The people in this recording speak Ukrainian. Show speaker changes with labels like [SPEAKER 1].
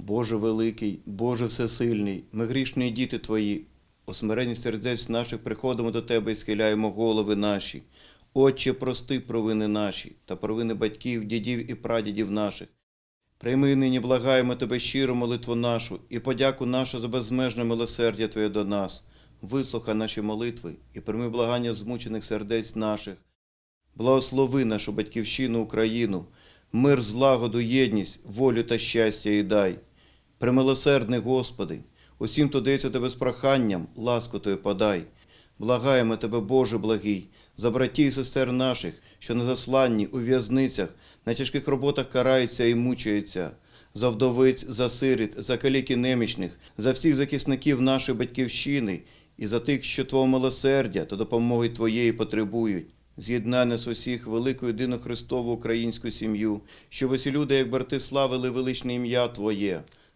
[SPEAKER 1] Боже великий, Боже всесильний, ми грішні діти Твої, у смиренні сердець наших приходимо до Тебе і схиляємо голови наші. Отче, прости провини наші та провини батьків, дідів і прадідів наших. Прийми нині, благаємо Тебе щиру молитву нашу і подяку нашу за безмежне милосердя Твоє до нас. Вислухай наші молитви і прийми благання змучених сердець наших. Благослови нашу батьківщину Україну, мир, злагоду, єдність, волю та щастя і дай. Примилосердний Господи, усім, хто дається Тебе з проханням, ласку Твою подай. Благаємо Тебе, Боже благий, за братів і сестер наших, що на засланні, у в'язницях, на тяжких роботах караються і мучаються, за вдовиць, за сиріт, за каліки немічних, за всіх захисників нашої батьківщини і за тих, що Твого милосердя та допомоги Твоєї потребують. З'єднай нас усіх велику єдину Христову українську сім'ю, щоб усі люди, як брати, славили величне ім'я Твоє,